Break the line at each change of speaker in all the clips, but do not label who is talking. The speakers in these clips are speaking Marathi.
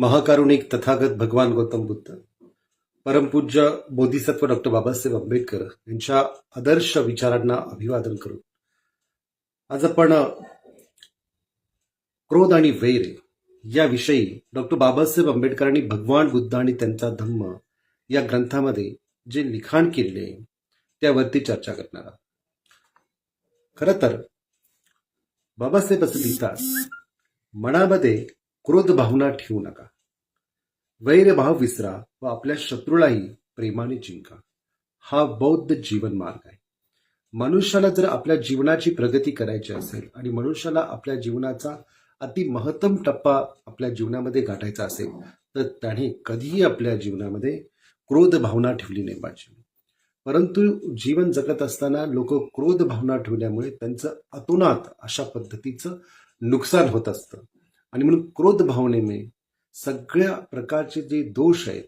महाकारुणिक तथागत भगवान गौतम बुद्ध परमपूज्य बोधिसत्व डॉक्टर बाबासाहेब आंबेडकर यांच्या आदर्श विचारांना अभिवादन करून आज आपण क्रोध आणि वैर याविषयी डॉक्टर बाबासाहेब आंबेडकरांनी भगवान बुद्ध आणि त्यांचा धम्म या ग्रंथामध्ये जे लिखाण केलेले आहे त्यावरती चर्चा करणार आहोत. खरं तर बाबासाहेब असं लिहितात मनामध्ये क्रोध भावना ठेवू नका. वैरभाव विसरा व आपल्या शत्रूलाही प्रेमाने जिंका. हा बौद्ध जीवन मार्ग आहे. मनुष्याला जर आपल्या जीवनाची प्रगती करायची असेल आणि मनुष्याला आपल्या जीवनाचा अति महत्तम टप्पा आपल्या जीवनामध्ये गाठायचा असेल तर त्याने कधीही आपल्या जीवनामध्ये क्रोध भावना ठेवली नाही पाहिजे. परंतु जीवन जगत असताना लोक क्रोध भावना ठेवल्यामुळे त्यांचं अतोनात अशा पद्धतीचं नुकसान होत असतं. आणि म्हणून क्रोध भावनेमुळे सगळ्या प्रकारचे जे दोष आहेत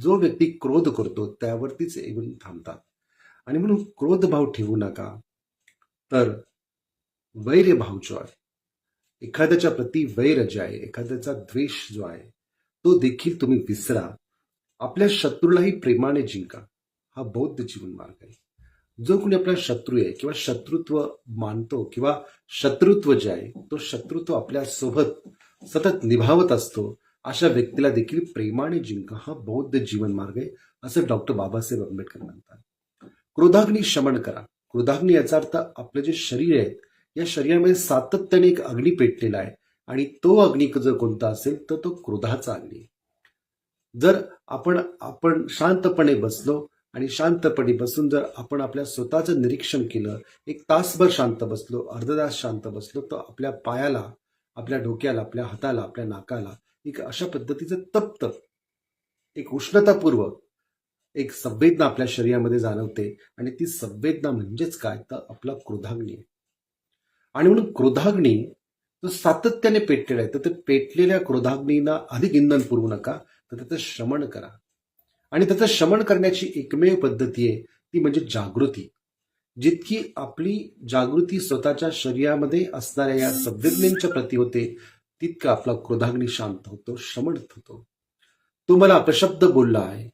जो व्यक्ती क्रोध करतो त्यावरतीच येऊन थांबतात. आणि म्हणून क्रोध भाव ठेवू नका. तर वैर भाव जो आहे एखाद्याच्या प्रती वैर जे आहे एखाद्याचा द्वेष जो आहे तो देखील तुम्ही विसरा. आपल्या शत्रूलाही प्रेमाने जिंका. हा बौद्ध जीवन मार्ग आहे. जो कोणी आपला शत्रू आहे किंवा शत्रुत्व मानतो किंवा शत्रुत्व जे आहे तो शत्रुत्व आपल्यासोबत सतत निभावत असतो अशा व्यक्तीला देखील प्रेमाने जिंका हा बौद्ध जीवन मार्ग आहे असं डॉक्टर बाबासाहेब आंबेडकर म्हणतात. क्रोधाग्नी शमन करा. क्रोधाग्नी याचा अर्थ आपलं जे शरीर आहे या शरीरामध्ये सातत्याने एक अग्नी पेटलेला आहे आणि तो अग्नी जर कोणता असेल तर तो क्रोधाचा अग्नी जर आपण आपण शांतपणे बसलो आणि शांतपणे बसून जर आपण आपल्या स्वतःचं निरीक्षण केलं एक तासभर शांत बसलो अर्धा तास शांत बसलो तर आपल्या पायाला आपल्या डोक्याला आपल्या हाताला आपल्या नाकाला एक अशा पद्धतीचं तप्त एक उष्णतापूर्वक एक संवेदना आपल्या शरीरामध्ये जाणवते. आणि ती संवेदना म्हणजेच काय? तर आपला क्रोधाग्नी आहे. आणि म्हणून क्रोधाग्नी जो सातत्याने पेटलेला आहे तर ते पेटलेल्या क्रोधाग्नीना अधिक इंधन पुरवू नका तर त्याचं श्रमण करा. आणि त्याचं शमन करण्याची एकमेव पद्धती आहे ती म्हणजे जागृती. जितकी आपली जागृती स्वतःच्या शरीरामध्ये असणाऱ्या या संवेदनेच्या प्रती होते तितका आपला क्रोधाग्नी शांत होतो शमन होतो. तो मला अपशब्द बोलला आहे.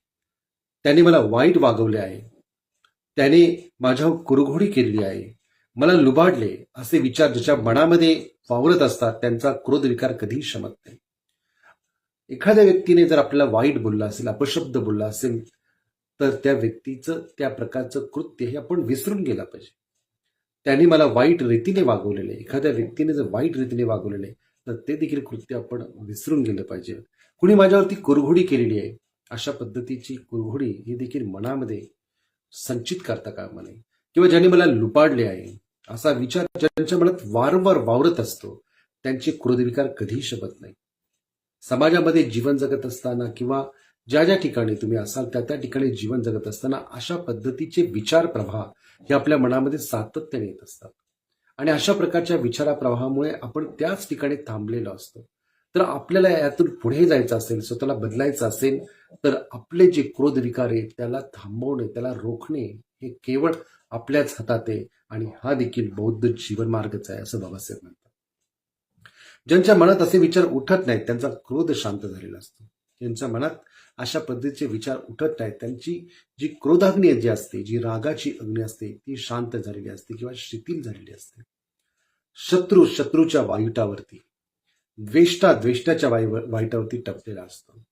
त्याने मला वाईट वागवले आहे. त्याने माझ्यावर कुरघोडी केलेली आहे. मला लुबाडले असे विचार ज्याच्या मनामध्ये वावरत असतात त्यांचा क्रोध विकार कधीही शमत नाही. एखाद्या व्यक्तीने जर आपल्याला वाईट बोलला असेल अपशब्द बोलला असेल तर त्या व्यक्तीचं त्या प्रकारचं कृत्य हे आपण विसरून गेला पाहिजे. त्याने मला वाईट रीतीने वागवलेलं आहे. एखाद्या व्यक्तीने जर वाईट रीतीने वागवलेले तर ते देखील कृत्य आपण विसरून गेलं पाहिजे. कुणी माझ्यावरती कुरघोडी केलेली आहे अशा पद्धतीची कुरघोडी ही देखील मनामध्ये संचित करता कामा नये. किंवा ज्याने मला लुपाडले आहे असा विचार ज्यांच्या मनात वारंवार वावरत असतो त्यांचे क्रोधविकार कधीही शपत नाही. समाजामध्ये जीवन जगत असताना किंवा ज्या ज्या ठिकाणी तुम्ही असाल त्या त्या ठिकाणी जीवन जगत असताना अशा पद्धतीचे विचार प्रवाह हे आपल्या मनामध्ये सातत्याने येत असतात. आणि अशा प्रकारच्या विचारा प्रवाहामुळे आपण त्याच ठिकाणी थांबलेलो असतो. तर आपल्याला यातून पुढे जायचं असेल स्वतःला बदलायचं असेल तर आपले जे क्रोध विकार आहेत त्याला थांबवणे त्याला रोखणे हे केवळ आपल्याच हातात आहे आणि हा देखील बौद्ध जीवनमार्गच आहे असं बाबासाहेब म्हणतात. ज्यांच्या मनात असे विचार उठत नाहीत त्यांचा क्रोध शांत झालेला असतो. ज्यांच्या मनात अशा पद्धतीचे विचार उठत नाहीत त्यांची जी क्रोधाग्नी जी असते जी रागाची अग्नी असते ती शांत झालेली असते किंवा शिथिल झालेली असते. शत्रू शत्रूच्या वाईटावरती द्वेष्टा द्वेष्टाच्या वाई वाईटावरती टपलेला असतो.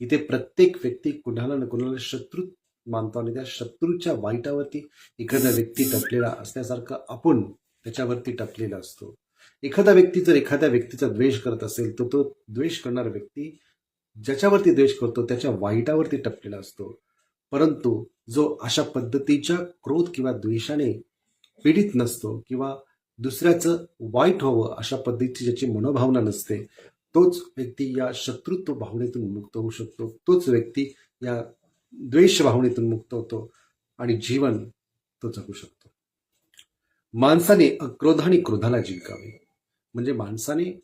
इथे प्रत्येक व्यक्ती कुणाला ना कुणाला शत्रू मानतो आणि त्या शत्रूच्या वाईटावरती एखादा व्यक्ती टपलेला असल्यासारखं आपण त्याच्यावरती टपलेला असतो. एखादा व्यक्ती जर एखाद्या व्यक्तीचा द्वेष करत असेल तर तो द्वेष करणारा व्यक्ती ज्याच्यावरती द्वेष करतो त्याच्या वाईटावरती टपलेला असतो. परंतु जो अशा पद्धतीच्या क्रोध किंवा द्वेषाने पीडित नसतो किंवा दुसऱ्याचं वाईट व्हावं अशा पद्धतीची ज्याची मनोभावना नसते तोच व्यक्ती या शत्रुत्व भावनेतून मुक्त होऊ शकतो. तोच व्यक्ती या द्वेष भावनेतून मुक्त होतो आणि जीवन तो जगू शकतो. माणसाने अक्रोधाने क्रोधाला जिंकावे. म्हणजे माणसाने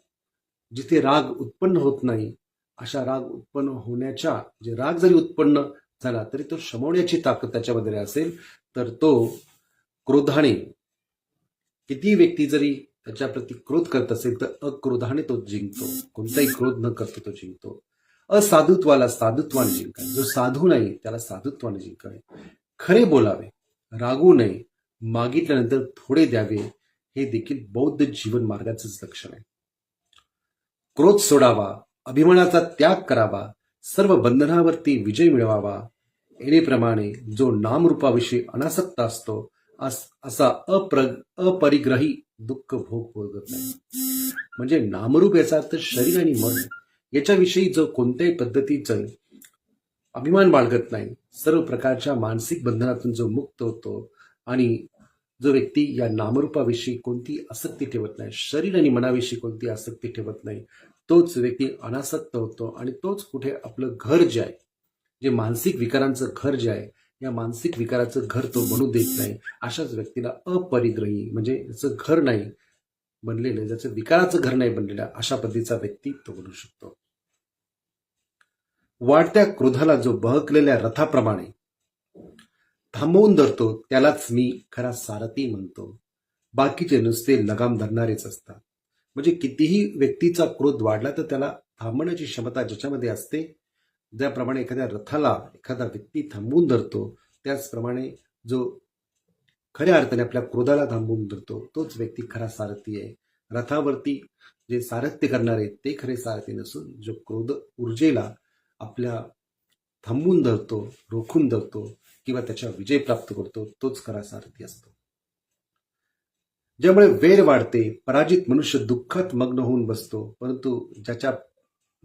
जिथे राग उत्पन्न होत नाही अशा राग उत्पन्न होण्याच्या जे राग जरी उत्पन्न झाला तरी तो शमवण्याची ताकद त्याच्यामध्ये असेल तर तो क्रोधाने किती व्यक्ती जरी त्याच्याप्रती क्रोध करत असेल तर अक्रोधाने तो जिंकतो. कोणताही क्रोध न करता तो जिंकतो. असाधुत्वाला साधुत्वाने जिंकावे. जो साधू नाही त्याला साधुत्वाने जिंकावे. खरे बोलावे रागू नये. मागितल्यानंतर थोडे द्यावे. हे देखील बौद्ध जीवन मार्गाचंच लक्षण आहे. क्रोध सोडावा अभिमानाचा त्याग करावा सर्व बंधनावरती विजय मिळवावा. येणेप्रमाणे जो नामरूपाविषयी अनासक्त असतो अस- असा अप्र अपरिग्रही दुःख भोग भोगत नाही. म्हणजे नामरूप याचा अर्थ शरीर आणि मन याच्याविषयी जो कोणत्याही पद्धतीचं अभिमान बाळगत नाही सर्व प्रकारच्या मानसिक बंधनातून जो मुक्त होतो आणि जो व्यक्ती या नामरूपाविषयी कोणती आसक्ती ठेवत नाही शरीर आणि मनाविषयी कोणती आसक्ती ठेवत नाही तोच व्यक्ती अनासक्त होतो आणि तोच कुठे आपलं घर जे आहे जे मानसिक विकारांचं घर जे आहे या मानसिक विकाराचं घर तो बनू देत नाही अशाच व्यक्तीला अपरिग्रही म्हणजे याचं घर नाही बनलेलं ज्याचं विकाराचं घर नाही बनलेलं अशा पद्धतीचा व्यक्ती तो बनू शकतो. वाढत्या क्रोधाला जो बहकलेल्या रथाप्रमाणे थांबवून धरतो त्यालाच मी खरा सारथी म्हणतो. बाकीचे नुसते लगाम धरणारेच असतात. म्हणजे कितीही व्यक्तीचा क्रोध वाढला तर त्याला थांबवण्याची क्षमता ज्याच्यामध्ये असते ज्याप्रमाणे एखाद्या रथाला एखादा व्यक्ती थांबवून धरतो त्याचप्रमाणे जो खऱ्या अर्थाने आपल्या क्रोधाला थांबवून धरतो तोच व्यक्ती खरा सारथी आहे. रथावरती जे सारथ्य करणारे ते खरे सारथी नसून जो क्रोध ऊर्जेला आपल्या थांबवून धरतो रोखून धरतो किंवा त्याच्यावर विजय प्राप्त करतो तोच खरा सारथी असतो. ज्यामुळे वेर वाढते पराजित मनुष्य दुःखात मग्न होऊन बसतो परंतु ज्याच्या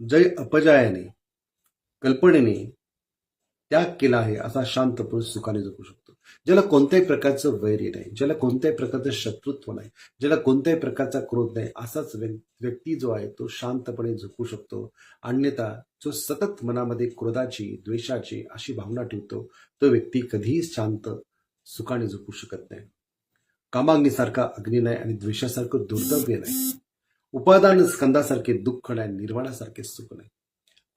जय अपजयाने कल्पनेने त्याग केला आहे असा शांत पुरुष सुखाने जगू शकतो. ज्याला कोणत्याही प्रकारचं वैर्य नाही ज्याला कोणत्याही प्रकारचं शत्रुत्व नाही ज्याला कोणत्याही प्रकारचा क्रोध नाही असाच व्यक्ती जो आहे तो शांतपणे झोपू शकतो. अन्यथा जो सतत मनामध्ये क्रोधाची द्वेषाची अशी भावना ठेवतो तो व्यक्ती कधीही शांत सुखाने झोपू शकत नाही. कामाग्नीसारखा अग्नी नाही आणि द्वेषासारखं दुर्दव्य नाही. उपादान स्कंदासारखे दुःख नाही निर्वाणासारखे सुख नाही.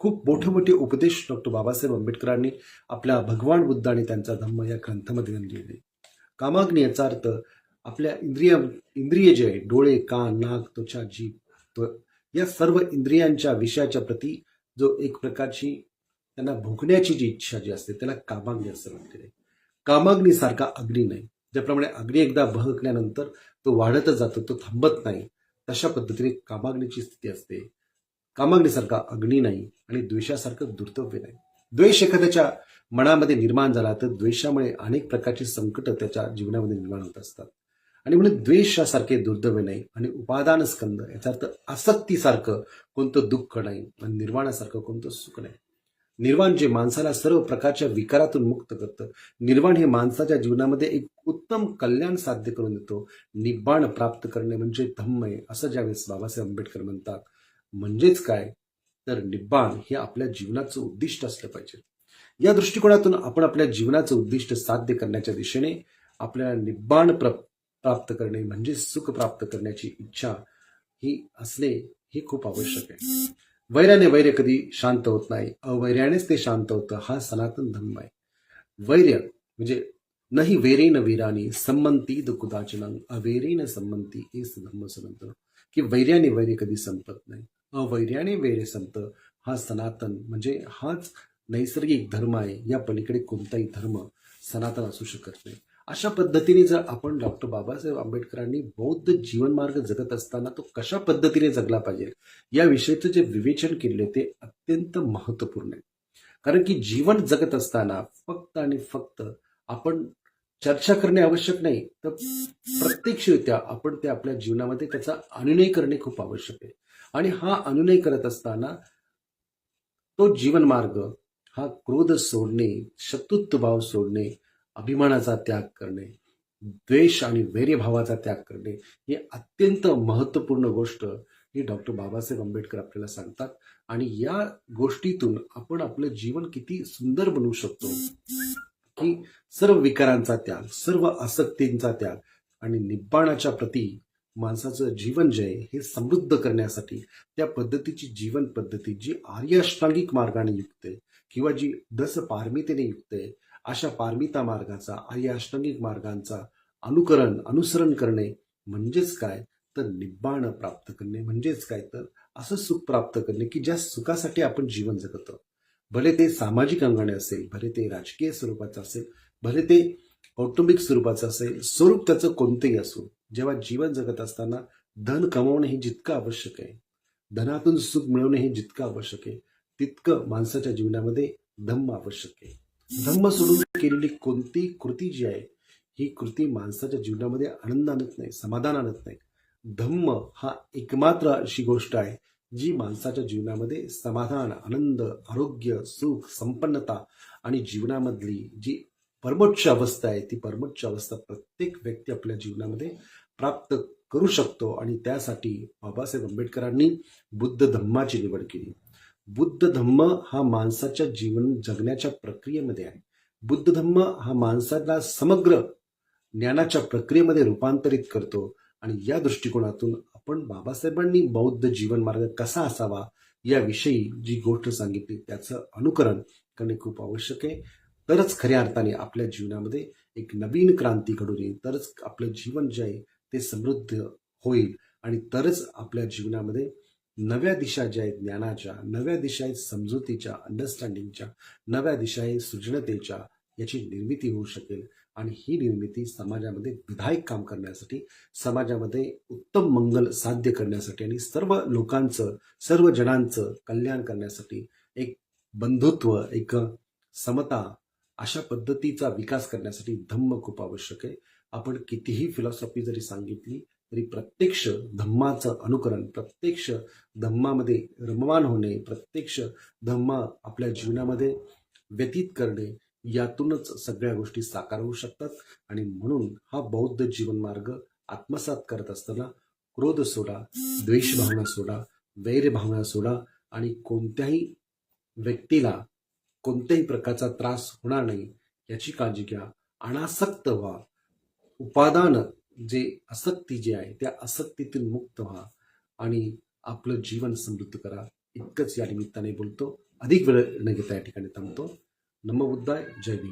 खूप मोठे मोठे उपदेश डॉक्टर बाबासाहेब आंबेडकरांनी आपल्या भगवान बुद्ध आणि त्यांचा धम्म या ग्रंथामध्ये लिहिले कामाग्नी याचा अर्थ आपल्या इंद्रिय इंद्रिय जे आहे डोळे कान नाक त्वचा जीभ त्व- या सर्व इंद्रियांच्या विषयाच्या प्रती जो एक प्रकारची त्यांना भोगण्याची जी इच्छा जी असते त्याला कामाग्नी असं म्हटलेलं आहे कामाग्नीसारखा अग्नी नाही. ज्याप्रमाणे अग्नी एकदा बहकल्यानंतर तो वाढतच जातो तो थांबत नाही तशा पद्धतीने कामाग्नीची स्थिती असते. कामाग्नीसारखा अग्नी नाही आणि द्वेषासारखं दुर्तव्य नाही. द्वेष एखाद्याच्या मनामध्ये निर्माण झाला तर द्वेषामुळे अनेक प्रकारची संकट त्याच्या जीवनामध्ये निर्माण होत असतात. आणि म्हणून द्वेषासारखे दुर्दव्य नाही आणि उपादान स्कंद याचा अर्थ आसक्तीसारखं कोणतं दुःख नाही आणि निर्वाणासारखं कोणतं सुख नाही. निर्वाण जे माणसाला सर्व प्रकारच्या विकारातून मुक्त करतं निर्वाण हे माणसाच्या जीवनामध्ये एक उत्तम कल्याण साध्य करून देतो निब्बाण प्राप्त करणे म्हणजे धम्म आहे असं ज्यावेळेस बाबासाहेब आंबेडकर म्हणतात म्हणजेच काय? तर निब्बाण हे आपल्या जीवनाचं उद्दिष्ट असलं पाहिजे. या दृष्टिकोनातून आपण आपल्या जीवनाचं उद्दिष्ट साध्य करण्याच्या दिशेने आपल्याला निब्बाण प्र प्राप्त करणे म्हणजे सुख प्राप्त करण्याची इच्छा ही असणे हे खूप आवश्यक आहे. वैर्याने वैर्य कधी शांत होत नाही अवैर्यानेच ते शांत होतं हा सनातन धर्म आहे. वैर्य म्हणजे नाही वेरेन वीरानी संमंती कुदाचनं अवेरेन संमंती एस धम्म सनातन. की वैर्याने वैर्य कधी संपत नाही. अवैर्याने वैर्य संत. हा सनातन म्हणजे हाच नैसर्गिक धर्म आहे. या पलीकडे कोणताही धर्म सनातन असू शकत नाही. अशा पद्धतीने जर आपण डॉक्टर बाबासाहेब आंबेडकरांनी बौद्ध जीवनमार्ग जगत असताना तो कशा पद्धतीने जगला पाहिजे? या विषयीचं जे विवेचन केले ते अत्यंत महत्त्वपूर्ण आहे. कारण की जीवन जगत असताना फक्त आणि फक्त आपण चर्चा करणे आवश्यक नाही तर प्रत्यक्षरित्या आपण ते आपल्या जीवनामध्ये त्याचा अनुनय करणे खूप आवश्यक आहे. आणि हा अनुनय करत असताना तो जीवन मार्ग हा क्रोध सोडणे शत्रुत्व भाव सोडणे अभिमानाचा त्याग करणे द्वेष आणि वैर्यभावाचा त्याग करणे ही अत्यंत महत्त्वपूर्ण गोष्ट ही डॉक्टर बाबासाहेब आंबेडकर आपल्याला सांगतात. आणि या गोष्टीतून आपण आपलं जीवन किती सुंदर बनवू शकतो. की सर्व विकारांचा त्याग सर्व आसक्तींचा त्याग आणि निब्बाणाच्या प्रती माणसाचं जीवन जे आहे हे समृद्ध करण्यासाठी त्या पद्धतीची जीवन पद्धती जी आर्य अष्टांगिक मार्गाने युक्त आहे किंवा जी दस पारमितेने युक्त आहे अशा पारमिता मार्गाचा आर्य अष्टांगिक मार्गांचा अनुकरण अनुसरण करणे म्हणजेच काय? तर निब्बाण प्राप्त करणे म्हणजेच काय? तर असं सुख प्राप्त करणे की ज्या सुखासाठी आपण जीवन जगतो. भले ते सामाजिक अंगाने असेल भले ते राजकीय स्वरूपाचं असेल भले ते कौटुंबिक स्वरूपाचं असेल स्वरूप त्याचं कोणतेही असो जेव्हा जीवन जगत असताना धन कमवणे हे जितकं आवश्यक आहे धनातून सुख मिळवणे हे जितकं आवश्यक आहे तितकं माणसाच्या जीवनामध्ये धम्म आवश्यक आहे. धम्म सोडून केलेली कोणती कृती जी आहे ही कृती माणसाच्या जीवनामध्ये आनंद आणत नाही समाधान आणत नाही. धम्म हा एकमात्र अशी गोष्ट आहे जी माणसाच्या जीवनामध्ये समाधान आनंद आरोग्य सुख संपन्नता आणि जीवनामधली जी परमोच्च अवस्था आहे ती परमोच्च अवस्था प्रत्येक व्यक्ती आपल्या जीवनामध्ये प्राप्त करू शकतो आणि त्यासाठी बाबासाहेब आंबेडकरांनी बुद्ध धम्माची निवड केली. बुद्ध धम्म हा माणसाच्या जीवन जगण्याच्या प्रक्रियेमध्ये आहे. बुद्ध धम्म हा माणसाला समग्र ज्ञानाच्या प्रक्रियेमध्ये रूपांतरित करतो आणि या दृष्टिकोनातून आपण बाबासाहेबांनी बौद्ध जीवन मार्ग कसा असावा याविषयी जी गोष्ट सांगितली त्याचं अनुकरण करणे खूप आवश्यक आहे. तरच खऱ्या अर्थाने आपल्या जीवनामध्ये एक नवीन क्रांती घडून येईल. तरच आपलं जीवन जे आहे ते समृद्ध होईल. आणि तरच आपल्या जीवनामध्ये नव्या दिशा ज्या आहेत ज्ञानाच्या नव्या दिशा आहेत समजुतीच्या अंडरस्टँडिंगच्या नव्या दिशा आहेत सृजनतेच्या याची निर्मिती होऊ शकेल. आणि ही निर्मिती समाजामध्ये विधायक काम करण्यासाठी समाजामध्ये उत्तम मंगल साध्य करण्यासाठी आणि सर्व लोकांचं सर्व जणांचं कल्याण करण्यासाठी एक बंधुत्व एक समता अशा पद्धतीचा विकास करण्यासाठी धम्म खूप आवश्यक आहे. आपण कितीही फिलॉसॉफी जरी सांगितली तरी प्रत्यक्ष धम्माचं अनुकरण प्रत्यक्ष धम्मामध्ये रममान होणे प्रत्यक्ष धम्मा आपल्या जीवनामध्ये व्यतीत करणे यातूनच सगळ्या गोष्टी साकार होऊ शकतात. आणि म्हणून हा बौद्ध जीवनमार्ग आत्मसात करत असताना क्रोध सोडा द्वेष भावना सोडा वैर भावना सोडा आणि कोणत्याही व्यक्तीला कोणत्याही प्रकारचा त्रास होणार नाही याची काळजी घ्या. अनासक्त व्हा. उपादान जे आसक्ती जी आहे त्या आसक्तीतून मुक्त व्हा आणि आपलं जीवन समृद्ध करा. इतकंच या निमित्ताने बोलतो. अधिक वेळ न घेता या ठिकाणी थांबतो. नमबुद्धाय. जय भीम.